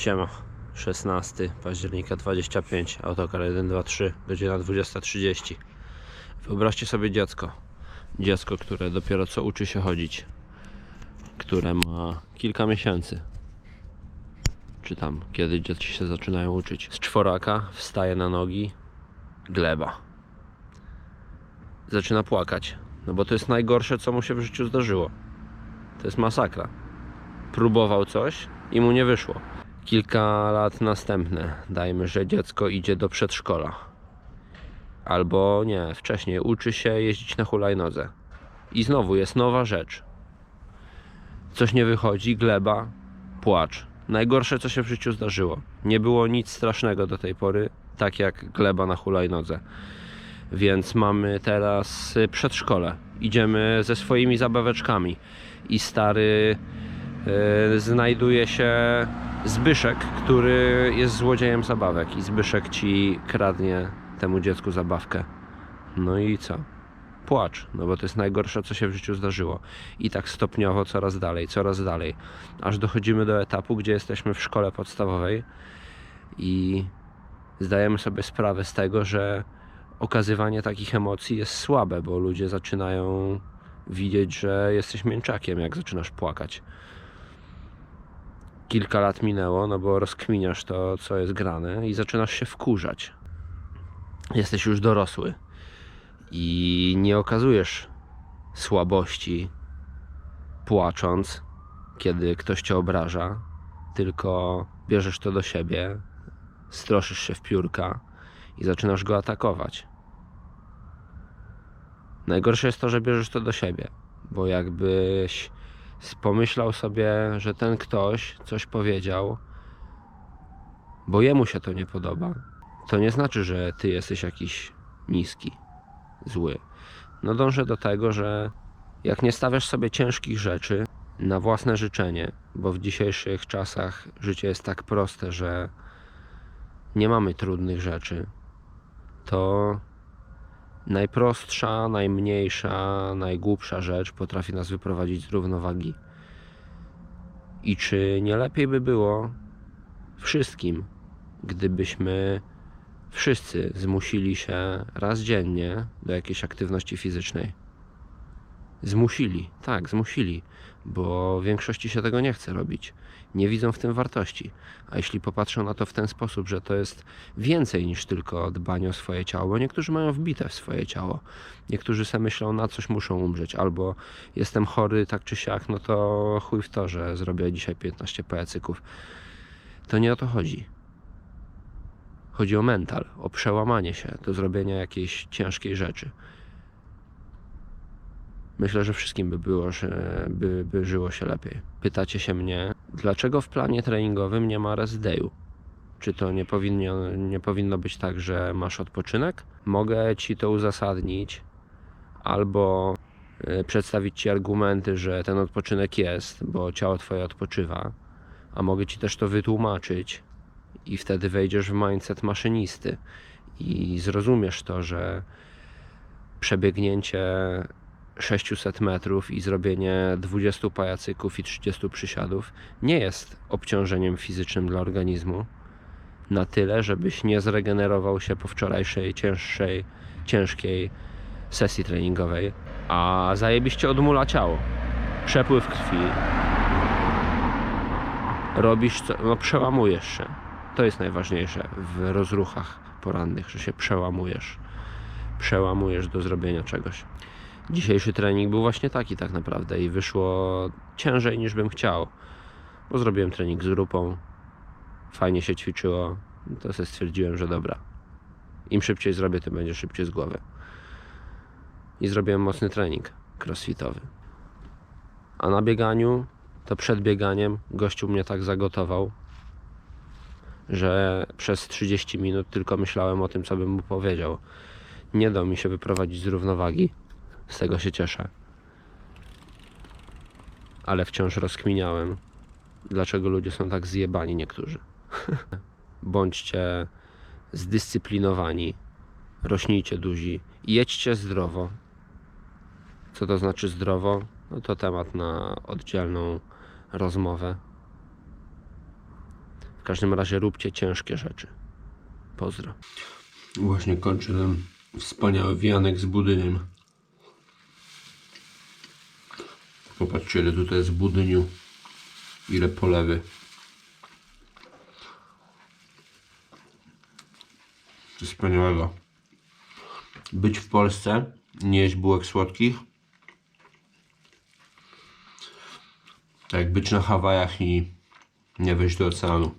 Siema, 16 października 25, autokar 123, godzina 20.30. Wyobraźcie sobie dziecko. Dziecko, które dopiero co uczy się chodzić. Które ma kilka miesięcy. Czy tam, kiedy dzieci się zaczynają uczyć. Z czworaka wstaje na nogi, gleba. Zaczyna płakać. No bo to jest najgorsze, co mu się w życiu zdarzyło. To jest masakra. Próbował coś i mu nie wyszło. Kilka lat następne, dajmy, że dziecko idzie do przedszkola. Albo nie, wcześniej uczy się jeździć na hulajnodze. I znowu jest nowa rzecz. Coś nie wychodzi, gleba, płacz. Najgorsze, co się w życiu zdarzyło. Nie było nic strasznego do tej pory, tak jak gleba na hulajnodze. Więc mamy teraz y, przedszkole. Idziemy ze swoimi zabaweczkami. I stary y, znajduje się Zbyszek, który jest złodziejem zabawek. I Zbyszek ci kradnie temu dziecku zabawkę. No i co? Płacz, no bo to jest najgorsze, co się w życiu zdarzyło. I tak stopniowo coraz dalej, coraz dalej. Aż dochodzimy do etapu, gdzie jesteśmy w szkole podstawowej i zdajemy sobie sprawę z tego, że okazywanie takich emocji jest słabe, bo ludzie zaczynają widzieć, że jesteś mięczakiem, jak zaczynasz płakać. Kilka lat minęło, no bo rozkminiasz to, co jest grane i zaczynasz się wkurzać. Jesteś już dorosły i nie okazujesz słabości płacząc, kiedy ktoś cię obraża, tylko bierzesz to do siebie, stroszysz się w piórka i zaczynasz go atakować. Najgorsze jest to, że bierzesz to do siebie, bo jakbyś pomyślał sobie, że ten ktoś coś powiedział, bo jemu się to nie podoba, to nie znaczy, że ty jesteś jakiś niski, zły. No dążę do tego, że jak nie stawiasz sobie ciężkich rzeczy na własne życzenie, bo w dzisiejszych czasach życie jest tak proste, że nie mamy trudnych rzeczy, to najprostsza, najmniejsza, najgłupsza rzecz potrafi nas wyprowadzić z równowagi. I czy nie lepiej by było wszystkim, gdybyśmy wszyscy zmusili się raz dziennie do jakiejś aktywności fizycznej? Zmusili, tak, zmusili, bo większości się tego nie chce robić. Nie widzą w tym wartości. A jeśli popatrzą na to w ten sposób, że to jest więcej niż tylko dbanie o swoje ciało, niektórzy mają wbite w swoje ciało. Niektórzy sobie myślą, na coś muszą umrzeć, albo jestem chory tak czy siak, no to chuj w to, że zrobię dzisiaj 15 pajacyków. To nie o to chodzi. Chodzi o mental, o przełamanie się do zrobienia jakiejś ciężkiej rzeczy. Myślę, że wszystkim by było, że by, by żyło się lepiej. Pytacie się mnie, dlaczego w planie treningowym nie ma rest dayu? Czy to nie powinno, nie powinno być tak, że masz odpoczynek? Mogę ci to uzasadnić albo y, przedstawić ci argumenty, że ten odpoczynek jest, bo ciało twoje odpoczywa, a mogę ci też to wytłumaczyć i wtedy wejdziesz w mindset maszynisty i zrozumiesz to, że przebiegnięcie 600 metrów i zrobienie 20 pajacyków i 30 przysiadów nie jest obciążeniem fizycznym dla organizmu na tyle, żebyś nie zregenerował się po wczorajszej cięższej, ciężkiej sesji treningowej, a zajebiście odmula ciało. Przepływ krwi. Robisz co, no przełamujesz się. To jest najważniejsze w rozruchach porannych, że się przełamujesz. Przełamujesz do zrobienia czegoś. Dzisiejszy trening był właśnie taki tak naprawdę i wyszło ciężej niż bym chciał, bo zrobiłem trening z grupą, fajnie się ćwiczyło, to sobie stwierdziłem, że dobra, im szybciej zrobię, tym będzie szybciej z głowy. I zrobiłem mocny trening crossfitowy. A na bieganiu, to przed bieganiem gościu mnie tak zagotował, że przez 30 minut tylko myślałem o tym, co bym mu powiedział. Nie dał mi się wyprowadzić z równowagi. Z tego się cieszę. Ale wciąż rozkminiałem, dlaczego ludzie są tak zjebani niektórzy. Bądźcie zdyscyplinowani, rośnijcie duzi, jedźcie zdrowo. Co to znaczy zdrowo? No to temat na oddzielną rozmowę. W każdym razie róbcie ciężkie rzeczy. Pozdro. Właśnie kończę ten wspaniały wianek z budyniem. Popatrzcie, ile tutaj jest budyniu. Ile polewy. Coś wspaniałego. Być w Polsce, nie jeść bułek słodkich. Tak jak być na Hawajach i nie wejść do oceanu.